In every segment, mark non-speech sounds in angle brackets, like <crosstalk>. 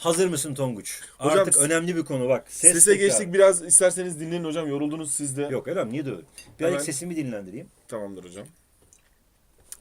Hazır mısın Tonguç? Hocam, Artık önemli bir konu bak. Ses Sese tekrar. geçtik biraz isterseniz dinleyin hocam yoruldunuz siz de. Yok Eren niye dövdün? Birazcık Hemen. sesimi dinlendireyim. Tamamdır hocam.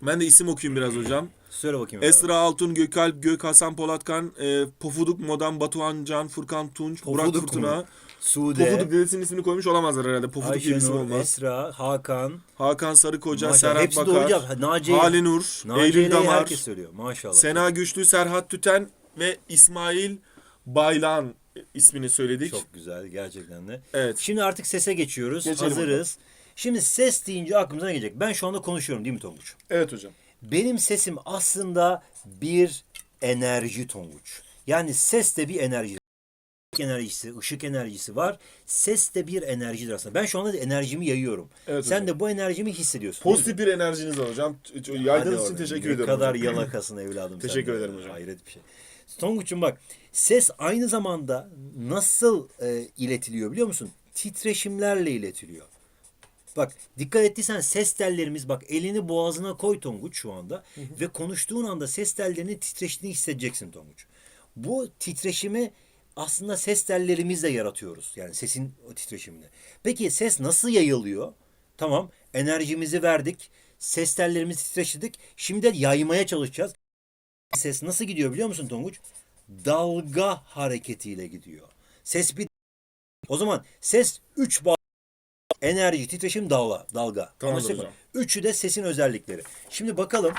Ben de isim okuyayım biraz hocam. Söyle bakayım. Eren. Esra Altun, Gökalp, Gök, Hasan Polatkan, e, Pofuduk, Modan, Batuhan Can, Furkan Tunç, Burak Pofuduk Fırtına. mu? Sude, Pofuduk dedesinin ismini koymuş olamazlar herhalde. Pofuduk diye bir isim Ayşenur, olmaz. Esra, Hakan. Hakan Sarıkoca, Maşallah. Serhat Hepsi Bakar, doğru cevap. Naciye. Hali Nur, Naciye Eylül Damar, herkes söylüyor. Maşallah. Sena Güçlü, Serhat Tüten ve İsmail Baylan ismini söyledik. Çok güzel gerçekten de. Evet. Şimdi artık sese geçiyoruz. Geçelim Hazırız. Şimdi ses deyince aklımıza ne gelecek? Ben şu anda konuşuyorum değil mi Tonguç? Evet hocam. Benim sesim aslında bir enerji Tonguç. Yani ses de bir enerji. enerjisi, ışık enerjisi var. Ses de bir enerjidir aslında. Ben şu anda da enerjimi yayıyorum. Evet Sen hocam. de bu enerjimi hissediyorsun. Pozitif bir enerjiniz var hocam. Yaydığınız için teşekkür ne ederim. kadar hocam. yalakasın evladım. <laughs> Teşekkür de. ederim hocam. Hayret bir şey. Tonguç'um bak ses aynı zamanda nasıl e, iletiliyor biliyor musun? Titreşimlerle iletiliyor. Bak dikkat ettiysen ses tellerimiz bak elini boğazına koy Tonguç şu anda ve konuştuğun anda ses tellerinin titreştiğini hissedeceksin Tonguç. Bu titreşimi aslında ses tellerimizle yaratıyoruz. Yani sesin o titreşimini. Peki ses nasıl yayılıyor? Tamam enerjimizi verdik. Ses tellerimizi titreştirdik. Şimdi de yaymaya çalışacağız. Ses nasıl gidiyor biliyor musun Tonguç? Dalga hareketiyle gidiyor. Ses bir o zaman ses 3 bağ enerji, titreşim, dalga, dalga. Hocam. Üçü de sesin özellikleri. Şimdi bakalım.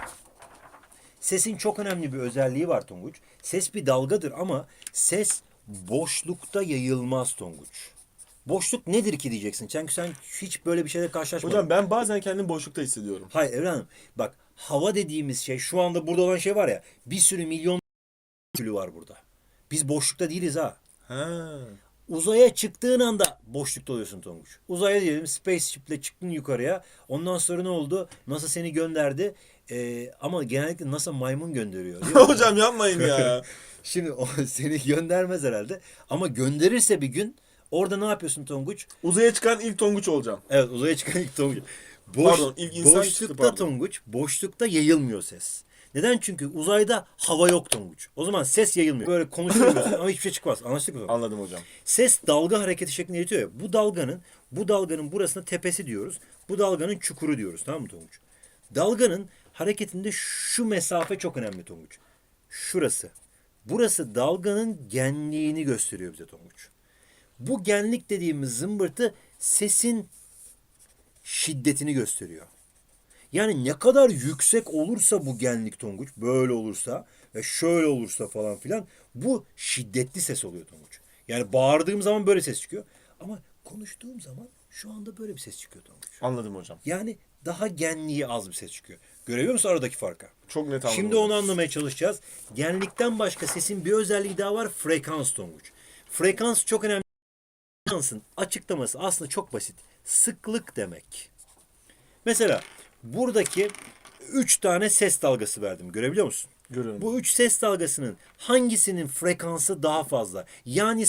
Sesin çok önemli bir özelliği var Tonguç. Ses bir dalgadır ama ses boşlukta yayılmaz Tonguç. Boşluk nedir ki diyeceksin. Çünkü sen hiç böyle bir şeyle karşılaşmadın. Hocam ben bazen kendimi boşlukta hissediyorum. Hayır Evren bak hava dediğimiz şey şu anda burada olan şey var ya bir sürü milyon külü var burada. Biz boşlukta değiliz ha. Ha. Uzaya çıktığın anda boşlukta oluyorsun Tonguç. Uzaya diyelim spaceship'le çıktın yukarıya. Ondan sonra ne oldu? NASA seni gönderdi. Ee, ama genellikle NASA maymun gönderiyor. değil mi? <laughs> hocam yapmayın ya. <laughs> Şimdi o seni göndermez herhalde. Ama gönderirse bir gün orada ne yapıyorsun Tonguç? Uzaya çıkan ilk tonguç olacağım. Evet uzaya çıkan ilk Tonguç. Pardon, ilk insan boşlukta çıktı, pardon. Tonguç, boşlukta yayılmıyor ses. Neden? Çünkü uzayda hava yok Tonguç. O zaman ses yayılmıyor. Böyle konuşuyorsun ama hiçbir şey çıkmaz. Anlaştık mı? Anladım hocam. Ses dalga hareketi şeklinde iletiyor ya. Bu dalganın, bu dalganın burasına tepesi diyoruz. Bu dalganın çukuru diyoruz. Tamam mı Tonguç? Dalganın hareketinde şu mesafe çok önemli Tonguç. Şurası. Burası dalganın genliğini gösteriyor bize Tonguç. Bu genlik dediğimiz zımbırtı sesin şiddetini gösteriyor. Yani ne kadar yüksek olursa bu genlik Tonguç, böyle olursa ve şöyle olursa falan filan bu şiddetli ses oluyor Tonguç. Yani bağırdığım zaman böyle ses çıkıyor. Ama konuştuğum zaman şu anda böyle bir ses çıkıyor Tonguç. Anladım hocam. Yani daha genliği az bir ses çıkıyor. Görebiliyor musun aradaki farkı? Çok net anladım. Şimdi onu anlamaya çalışacağız. Genlikten başka sesin bir özelliği daha var. Frekans Tonguç. Frekans çok önemli. Frekansın açıklaması aslında çok basit. Sıklık demek. Mesela buradaki üç tane ses dalgası verdim. Görebiliyor musun? Görüyorum. Bu üç ses dalgasının hangisinin frekansı daha fazla? Yani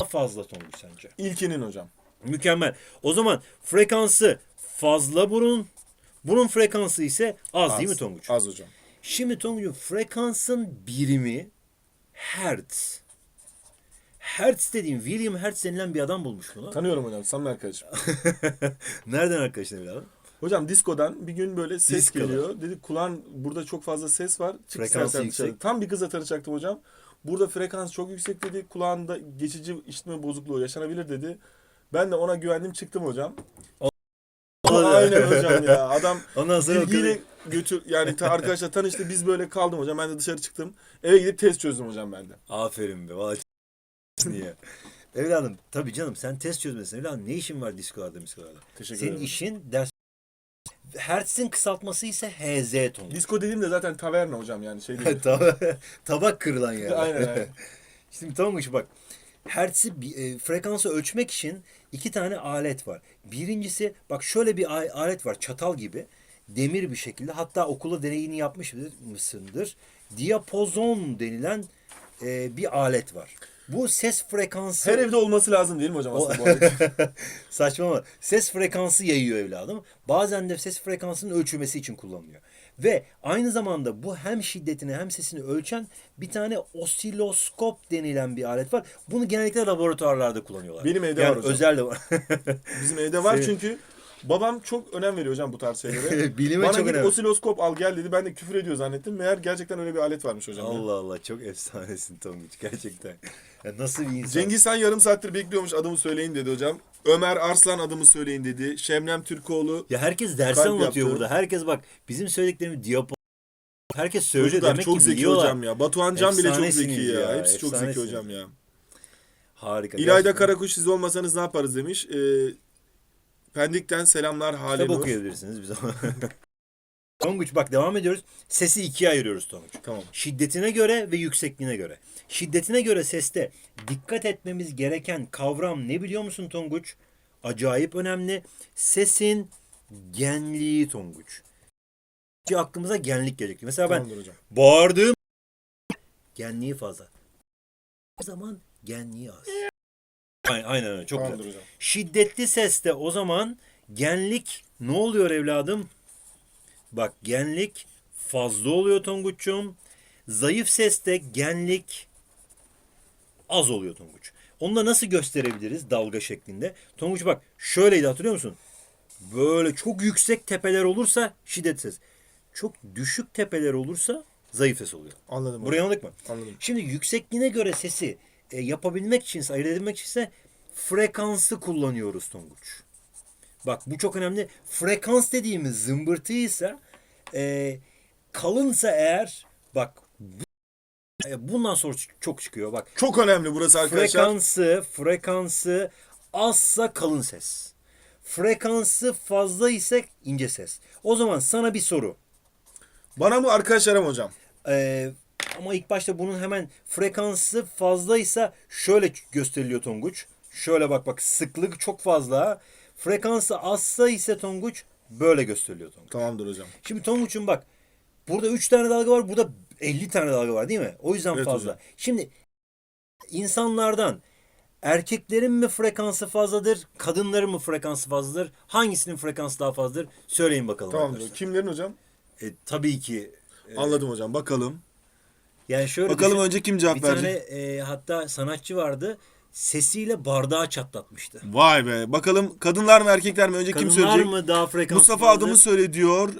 daha fazla Tonguç sence? İlkinin hocam. Mükemmel. O zaman frekansı fazla burun, burun frekansı ise az, değil mi Tonguç? Az hocam. Şimdi Tonguç'un frekansın birimi Hertz. Hertz dediğim William Hertz denilen bir adam bulmuş bunu. Tanıyorum hocam. Samimi arkadaşım. <laughs> Nereden arkadaşın evladım? Hocam diskodan bir gün böyle ses Diskodan. geliyor. Dedi kulağın burada çok fazla ses var. Çık Frekansı istersen yüksek. Tam bir kızla tanışacaktım hocam. Burada frekans çok yüksek dedi. Kulağında geçici işitme bozukluğu yaşanabilir dedi. Ben de ona güvendim çıktım hocam. Aynen hocam ya. Adam <laughs> Ondan sonra bilgiyle götür yani ta arkadaşlar tanıştı biz böyle kaldım hocam. Ben de dışarı çıktım. Eve gidip test çözdüm hocam ben de. Aferin be. Vallahi niye? <laughs> Evladım tabii canım sen test çözmesin. Evladım ne işin var diskolarda miskolarda? Teşekkür Senin ederim. işin ders Hertz'in kısaltması ise HZ tonu. Disko dediğim de zaten taverna hocam yani şey değil. <laughs> Tab- Tabak kırılan yani. Aynen, aynen. <laughs> Şimdi tamam mı bak. Hertz'i e, frekansı ölçmek için iki tane alet var. Birincisi bak şöyle bir alet var çatal gibi. Demir bir şekilde hatta okulda deneyini yapmış mısındır. Diapozon denilen e, bir alet var. Bu ses frekansı Her evde olması lazım değil mi hocam aslında bu? <laughs> Saçma ama ses frekansı yayıyor evladım. Bazen de ses frekansının ölçülmesi için kullanılıyor. Ve aynı zamanda bu hem şiddetini hem sesini ölçen bir tane osiloskop denilen bir alet var. Bunu genellikle laboratuvarlarda kullanıyorlar. Benim evde yani var hocam. özel de var. Bizim evde var <laughs> Senin- çünkü babam çok önem veriyor hocam bu tarz şeylere. <laughs> Bilime Bana çok git önemli. osiloskop al gel dedi. Ben de küfür ediyor zannettim. Meğer gerçekten öyle bir alet varmış hocam. Allah Allah çok efsanesin Tonguç gerçekten. Ya nasıl bir insan? Cengiz Han yarım saattir bekliyormuş adımı söyleyin dedi hocam. Ömer Arslan adımı söyleyin dedi. Şemnem Türkoğlu. Ya herkes ders Kalp anlatıyor yaptı. burada. Herkes bak bizim söylediklerimi diyapo Herkes söylüyor Çocuklar demek çok ki zeki biliyorlar. hocam ya. Batuhan Can bile çok zeki Efsanesiniz ya. ya, Hepsi çok zeki efsanesiniz. hocam ya. Harika. İlayda gerçekten. Karakuş siz olmasanız ne yaparız demiş. Ee, Pendik'ten selamlar Hale Kitap okuyabilirsiniz biz ama. <laughs> Tonguç bak devam ediyoruz. Sesi ikiye ayırıyoruz Tonguç. Tamam. Şiddetine göre ve yüksekliğine göre. Şiddetine göre seste dikkat etmemiz gereken kavram ne biliyor musun Tonguç? Acayip önemli. Sesin genliği Tonguç. Aklımıza genlik gelecekti. Mesela ben Tamamdır hocam. bağırdığım genliği fazla. O zaman genliği az. Aynen, öyle. Çok güzel. Hocam. Şiddetli seste o zaman genlik ne oluyor evladım? Bak genlik fazla oluyor Tonguç'um. Zayıf seste genlik az oluyor Tonguç. Onu da nasıl gösterebiliriz dalga şeklinde? Tonguç bak şöyleydi hatırlıyor musun? Böyle çok yüksek tepeler olursa şiddetli ses. Çok düşük tepeler olursa zayıf ses oluyor. Anladım hocam. Burayı anladık mı? Anladım. Şimdi yüksekliğine göre sesi e, yapabilmek için, ayırt edebilmek içinse frekansı kullanıyoruz Tonguç. Bak bu çok önemli. Frekans dediğimiz zımbırtıysa e, kalınsa eğer bak bu, e, bundan sonra çok çıkıyor bak. Çok önemli burası arkadaşlar. Frekansı, frekansı azsa kalın ses. Frekansı fazla ise ince ses. O zaman sana bir soru. Bana mı arkadaşlara mı hocam? Ee, ama ilk başta bunun hemen frekansı fazlaysa şöyle gösteriliyor Tonguç. Şöyle bak bak sıklık çok fazla. Frekansı azsa ise Tonguç böyle gösteriliyor Tonguç. Tamamdır hocam. Şimdi Tonguç'un bak burada 3 tane dalga var burada 50 tane dalga var değil mi? O yüzden Evet fazla. hocam. Şimdi insanlardan erkeklerin mi frekansı fazladır, kadınların mı frekansı fazladır? Hangisinin frekansı daha fazladır? Söyleyin bakalım Tamamdır. arkadaşlar. Kimlerin hocam? E, tabii ki Anladım hocam. Bakalım. Yani şöyle Bakalım düşün- önce kim cevap bir tane verecek? e, hatta sanatçı vardı. Sesiyle bardağı çatlatmıştı. Vay be. Bakalım kadınlar mı erkekler mi? Önce kim Kadınlar söyleyecek? mı daha frekans Mustafa fazla? adımı söyle diyor.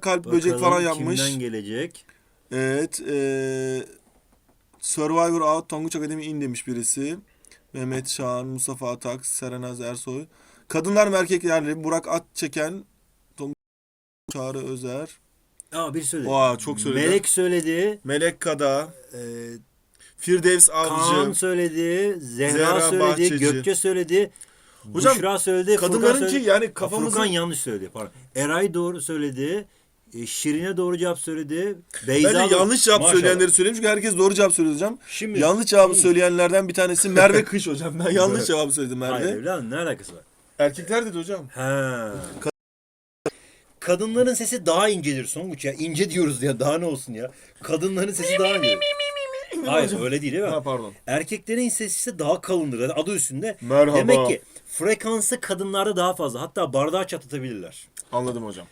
Kalp böcek Bakalım falan yapmış. Kimden gelecek? Evet. eee Survivor Out Tonguç Akademi in demiş birisi. Mehmet Şahan, Mustafa Atak, Serenaz Ersoy. Kadınlar mı erkekler mi? Burak At çeken Tonguç Çağrı Özer. Aa bir söyledi. Oha, çok söyledi. Melek söyledi. Melek Kada, E, Firdevs Kaan Avcı. söyledi. Zehra, Zehra söyledi. Bahçeci. Gökçe söyledi. Hocam, Büşra söyledi. Kadınlarınki söyledi. yani Aa, kafamızın... Furkan yanlış söyledi. Pardon. Eray doğru söyledi. E, Şirin'e doğru cevap söyledi. Beyza Bence yanlış cevap Maşallah. söyleyenleri söyleyeyim çünkü herkes doğru cevap söylüyor hocam. Şimdi Yanlış cevabı Şimdi- söyleyenlerden bir tanesi Merve <laughs> Kış hocam. Ben yanlış cevabı söyledim Merve. Hayır evladım ne alakası var? Erkekler dedi hocam. Ha. Kadınların sesi daha incedir Songuç ya. İnce diyoruz ya daha ne olsun ya. Kadınların sesi daha ince. Hayır öyle değil değil mi? Ha pardon. Erkeklerin sesi ise daha kalındır. Yani adı üstünde. Merhaba. Demek ki frekansı kadınlarda daha fazla. Hatta bardağı çatlatabilirler. Anladım hocam.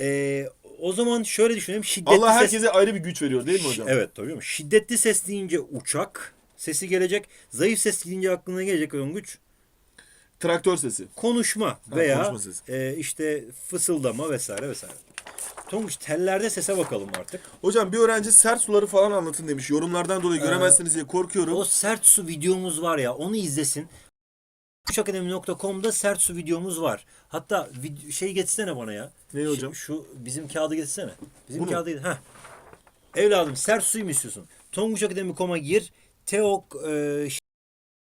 Ee, o zaman şöyle düşünelim. Şiddetli Allah ses... herkese ayrı bir güç veriyor değil mi hocam? Evet tabii? Şiddetli ses deyince uçak sesi gelecek. Zayıf ses deyince aklına gelecek Songuç. Traktör sesi. konuşma veya konuşma sesi. e, işte fısıldama vesaire vesaire. Tonguç tellerde sese bakalım artık. Hocam bir öğrenci sert suları falan anlatın demiş. Yorumlardan dolayı göremezsiniz diye korkuyorum. O sert su videomuz var ya onu izlesin. Kuşakademi.com'da sert su videomuz var. Hatta vid- şey getirsene bana ya. Ne Şu- hocam? Şu, bizim kağıdı getirsene. Bizim Bunu. kağıdı Heh. Evladım sert suyu mu istiyorsun? Tonguçakademi.com'a gir. Teok e,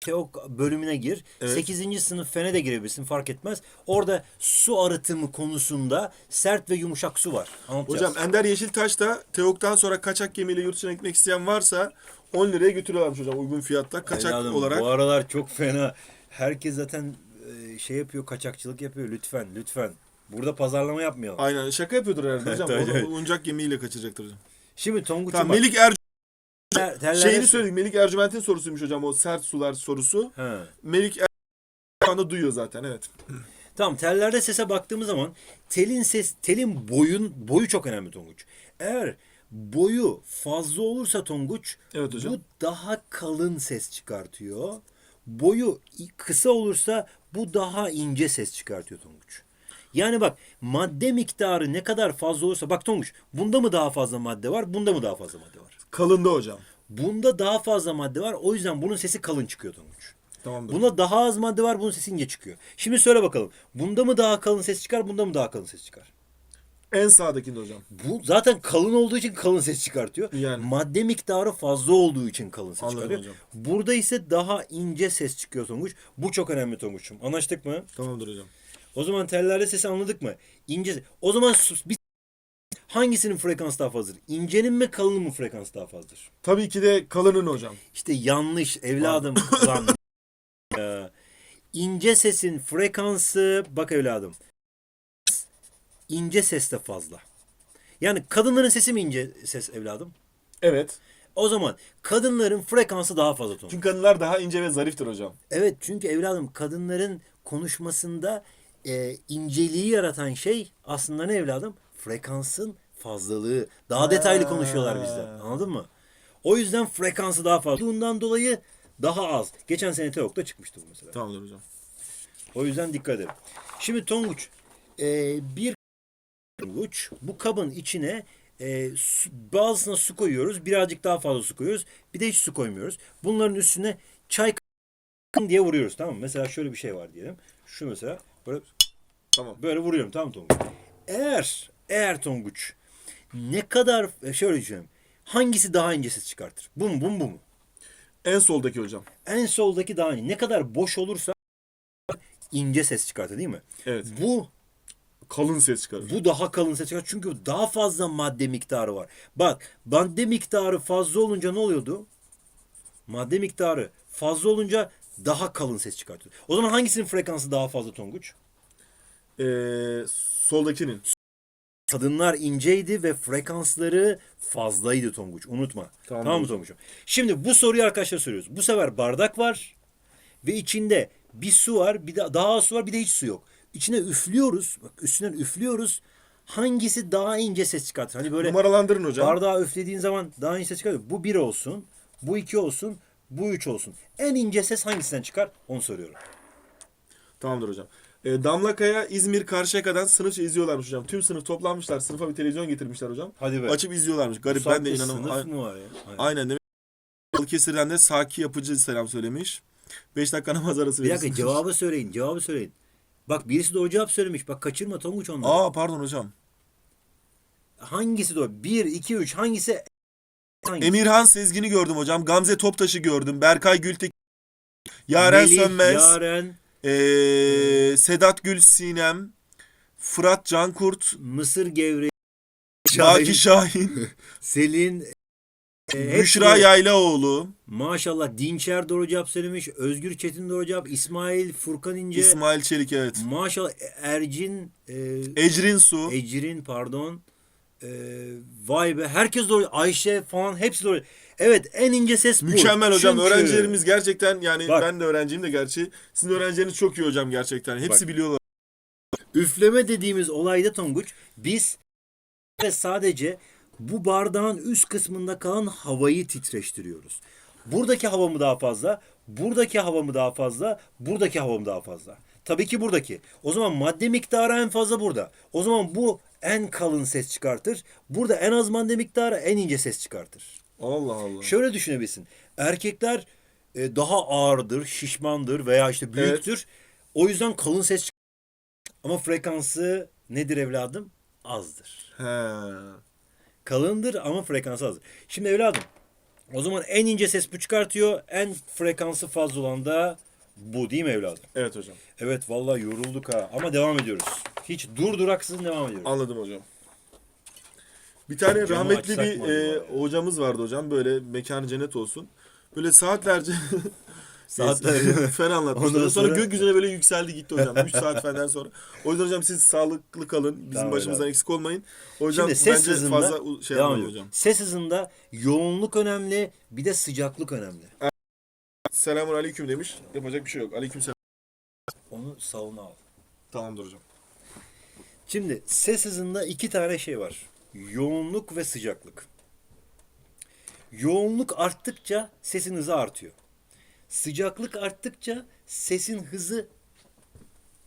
Teok bölümüne gir. Evet. 8. sınıf fene de girebilirsin fark etmez. Orada su arıtımı konusunda sert ve yumuşak su var. Anlatacağız. Hocam Ender Yeşiltaş da Teok'tan sonra kaçak gemiyle yurt dışına gitmek isteyen varsa 10 liraya götürüyorlarmış hocam uygun fiyatta. Kaçak Evladım, olarak. Bu aralar çok fena. Herkes zaten e, şey yapıyor, kaçakçılık yapıyor. Lütfen, lütfen. Burada pazarlama yapmayalım. Aynen şaka yapıyordur herhalde <laughs> hocam. Onu oyuncak gemiyle kaçıracaktır hocam. Şimdi Tonguç'un Tamam, Melik Er ter- tellerde- şeyini söyledik. Melik Ercüment'in sorusuymuş hocam o sert sular sorusu. Ha. Melik Er anda duyuyor zaten evet. Tamam tellerde sese baktığımız zaman telin ses telin boyun boyu çok önemli Tonguç. Eğer boyu fazla olursa Tonguç Evet hocam. bu daha kalın ses çıkartıyor. Boyu kısa olursa bu daha ince ses çıkartıyor Tonguç. Yani bak madde miktarı ne kadar fazla olursa bak Tonguç bunda mı daha fazla madde var bunda mı daha fazla madde var? Kalında hocam. Bunda daha fazla madde var o yüzden bunun sesi kalın çıkıyor Tonguç. Tamamdır. Bunda daha az madde var bunun sesi ince çıkıyor. Şimdi söyle bakalım bunda mı daha kalın ses çıkar bunda mı daha kalın ses çıkar? En sağdakinde hocam. Bu zaten kalın olduğu için kalın ses çıkartıyor. Yani. Madde miktarı fazla olduğu için kalın ses Anladım çıkarıyor. hocam. Burada ise daha ince ses çıkıyor Tonguç. Bu çok önemli Tonguç'um. Anlaştık mı? Tamamdır hocam. O zaman tellerde sesi anladık mı? İnce. O zaman bir hangisinin frekansı daha fazladır? İncenin mi kalının mı frekansı daha fazladır? Tabii ki de kalının hocam. İşte yanlış evladım. Lan. <laughs> Ee, ince sesin frekansı bak evladım. İnce ses de fazla. Yani kadınların sesi mi ince ses evladım? Evet. O zaman kadınların frekansı daha fazla ton. Çünkü kadınlar daha ince ve zariftir hocam. Evet çünkü evladım kadınların konuşmasında e, inceliği yaratan şey aslında ne evladım? Frekansın fazlalığı. Daha detaylı konuşuyorlar bizden. Anladın mı? O yüzden frekansı daha fazla. Bundan dolayı daha az. Geçen sene Teok'ta çıkmıştı bu mesela. Tamamdır hocam. O yüzden dikkat edin. Şimdi Tonguç e, bir Tonguç bu kabın içine e, su, bazısına su koyuyoruz. Birazcık daha fazla su koyuyoruz. Bir de hiç su koymuyoruz. Bunların üstüne çay diye vuruyoruz tamam mı? Mesela şöyle bir şey var diyelim. Şu mesela böyle Tamam. böyle vuruyorum tamam mı Tonguç? Eğer eğer Tonguç ne kadar e, şöyle düşünelim. Hangisi daha ince ses çıkartır? Bu mu bu mu bu mu? En soldaki hocam. En soldaki daha ince. Ne kadar boş olursa ince ses çıkartır değil mi? Evet. Bu Kalın ses çıkarır. Bu daha kalın ses çıkar çünkü daha fazla madde miktarı var. Bak madde miktarı fazla olunca ne oluyordu? Madde miktarı fazla olunca daha kalın ses çıkartıyor. O zaman hangisinin frekansı daha fazla Tonguç? Ee, soldakinin. Kadınlar inceydi ve frekansları fazlaydı Tonguç. Unutma. Tamam. Tamam, mı Tonguç'um? Şimdi bu soruyu arkadaşlar soruyoruz. Bu sefer bardak var ve içinde bir su var, bir de daha az su var, bir de hiç su yok. İçine üflüyoruz. Bak üstünden üflüyoruz. Hangisi daha ince ses çıkartır? Hani böyle Numaralandırın hocam. bardağı üflediğin zaman daha ince ses çıkarıyor. Bu bir olsun, bu iki olsun, bu üç olsun. En ince ses hangisinden çıkar? Onu soruyorum. Tamamdır hocam. Ee, Damla Kaya İzmir Karşıyaka'dan sınıfça izliyorlarmış hocam. Tüm sınıf toplanmışlar. Sınıfa bir televizyon getirmişler hocam. Hadi be. Açıp izliyorlarmış. Garip Bu ben de saatte inanamam. Sınıf mı var ya? Aynen. Aynen demek. Balıkesir'den de Saki Yapıcı selam söylemiş. 5 dakika namaz arası Bir dakika verirsin. cevabı söyleyin. Cevabı söyleyin. Bak birisi doğru cevap söylemiş. Bak kaçırma Tonguç onları. Aa pardon hocam. Hangisi doğru? 1, 2, 3 hangisi? hangisi? Emirhan Sezgin'i gördüm hocam. Gamze Toptaş'ı gördüm. Berkay Gültek. Yaren Melih, Sönmez. Yaren, ee, Sedat Gül Sinem. Fırat Cankurt. Mısır Gevreği, Baki Şahin. <laughs> Selin, e, hepsi Büşra doğru. Yaylaoğlu. Maşallah Dinçer doğru cevap söylemiş. Özgür Çetin doğru cevap. İsmail, Furkan İnce. İsmail Çelik evet. Maşallah Ercin, e, Ecrin Su. Ecrin pardon. E, vay be herkes doğru. Ayşe falan hepsi doğru. Evet en ince ses bu. Mükemmel hocam. Çünkü- Öğrencilerimiz gerçekten yani Bak. ben de öğrenciyim de gerçi. Sizin öğrencileriniz çok iyi hocam gerçekten. Hepsi Bak. biliyorlar. Üfleme dediğimiz olayda Tonguç biz sadece bu bardağın üst kısmında kalan havayı titreştiriyoruz. Buradaki hava mı daha fazla? Buradaki hava mı daha fazla? Buradaki hava mı daha fazla? Tabii ki buradaki. O zaman madde miktarı en fazla burada. O zaman bu en kalın ses çıkartır. Burada en az madde miktarı en ince ses çıkartır. Allah Allah. Şöyle düşünebilirsin. Erkekler e, daha ağırdır, şişmandır veya işte büyüktür. O yüzden kalın ses çıkar. Ama frekansı nedir evladım? Azdır. He. Kalındır ama frekansı azdır. Şimdi evladım o zaman en ince ses bu çıkartıyor. En frekansı fazla olan da bu değil mi evladım? Evet hocam. Evet vallahi yorulduk ha ama devam ediyoruz. Hiç durduraksızın devam ediyoruz. Anladım hocam. Bir tane Camı rahmetli açsak bir mı e, acaba ya? hocamız vardı hocam. Böyle mekanı cennet olsun. Böyle saatlerce <laughs> Saatlerce. fen anlatmıştı. Ondan Sonra, sonra- gökyüzüne böyle yükseldi gitti hocam. 3 saat <laughs> fenden sonra. O yüzden hocam siz sağlıklı kalın. Bizim Tamam, başımızdan öyle. eksik olmayın. Hocam Şimdi ses bence hızında fazla u- şey devam yapmayın hocam. Ses hızında yoğunluk önemli bir de sıcaklık önemli. Selamun aleyküm demiş. Yapacak bir şey yok. Aleyküm selam. Onu savuna al. Tamamdır hocam. Şimdi ses hızında iki tane şey var. Yoğunluk ve sıcaklık. Yoğunluk arttıkça sesin hızı artıyor. Sıcaklık arttıkça sesin hızı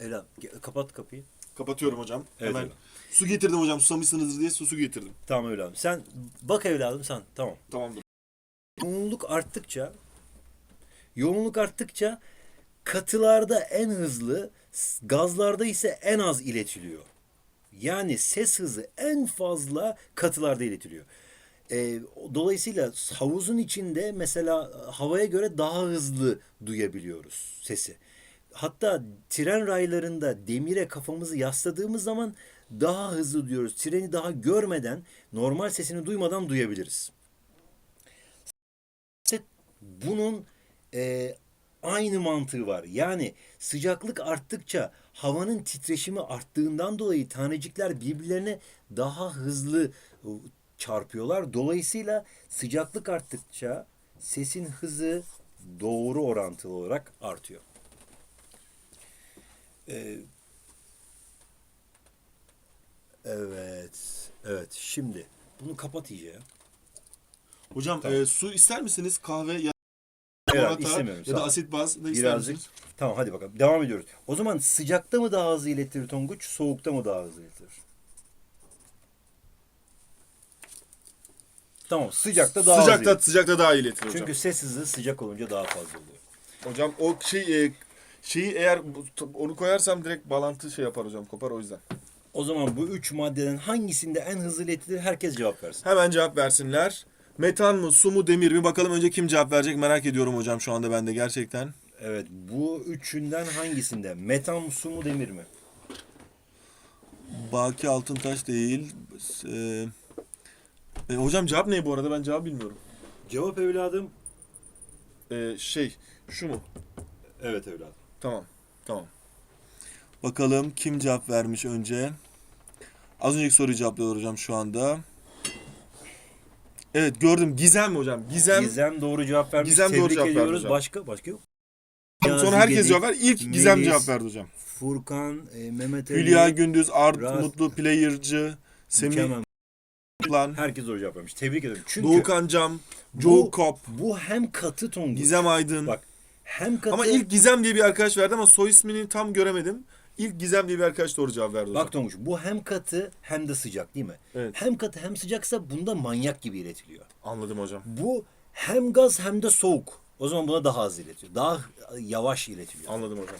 Ela kapat kapıyı. Kapatıyorum hocam. Evet, Hemen hocam. su getirdim hocam. Susamışsınızdır diye su, su getirdim. Tamam evladım. Sen bak evladım sen. Tamam. Tamamdır. Yoğunluk arttıkça yoğunluk arttıkça katılarda en hızlı, gazlarda ise en az iletiliyor. Yani ses hızı en fazla katılarda iletiliyor. Ee, dolayısıyla havuzun içinde mesela havaya göre daha hızlı duyabiliyoruz sesi. Hatta tren raylarında demire kafamızı yasladığımız zaman daha hızlı duyuyoruz. Treni daha görmeden, normal sesini duymadan duyabiliriz. Bunun e, aynı mantığı var. Yani sıcaklık arttıkça havanın titreşimi arttığından dolayı tanecikler birbirlerine daha hızlı e, çarpıyorlar. Dolayısıyla sıcaklık arttıkça sesin hızı doğru orantılı olarak artıyor. E, evet. Evet. Şimdi bunu kapat iyice. Hocam Tamam. e, su ister misiniz? Kahve ya Evet, limonata istemiyorum. ya da asit baz da Birazcık. misiniz? Tamam hadi bakalım. Devam ediyoruz. O zaman sıcakta mı daha hızlı iletir Tonguç, soğukta mı daha hızlı iletir? Tamam, sıcakta daha hızlı Sıcakta iletir. sıcakta daha iyi iletir hocam. Çünkü ses hızı sıcak olunca daha fazla oluyor. Hocam o şey e, şeyi eğer onu koyarsam direkt bağlantı şey yapar hocam kopar o yüzden. O zaman bu üç maddeden hangisinde en hızlı iletilir? Herkes cevap versin. Hemen cevap versinler. Metan mı, su mu, demir mi? Bakalım önce kim cevap verecek merak ediyorum hocam şu anda ben de gerçekten. Evet, bu üçünden hangisinde? Metan, su mu, demir mi? Baki Altıntaş değil. E, e, hocam cevap ne bu arada ben cevap bilmiyorum. Cevap evladım. E, şey şu mu? Evet evladım. Tamam. Tamam. Bakalım kim cevap vermiş önce. Az önceki soruyu cevaplıyor hocam şu anda. Evet gördüm. Gizem mi hocam? Gizem. Gizem doğru cevap vermiş. Gizem doğru Tebrik cevap verdi ediyoruz. hocam. Başka? Başka yok. Sonra herkes cevap ver. İlk Gizem Melis, cevap verdi hocam. Furkan, e, Mehmet Ali. Hülya Gündüz, Art Rast- Mutlu, Player'cı, Semih Mükemmel. Plan, Herkes doğru cevap vermiş. Tebrik ederim. Çünkü Doğukan Cam, bu, Joe Kop, bu hem katı Tonguç. Gizem Aydın. Bak hem katı. Ama ilk Gizem diye bir arkadaş verdi ama soy ismini tam göremedim. İlk Gizem diye bir arkadaş doğru cevap verdi hocam. Bak Tonguç bu hem katı hem de sıcak değil mi? Evet. Hem katı hem sıcaksa bunda manyak gibi iletiliyor. Anladım hocam. Bu hem gaz hem de soğuk. O zaman buna daha az iletiyor. Daha yavaş iletiliyor. Anladım hocam.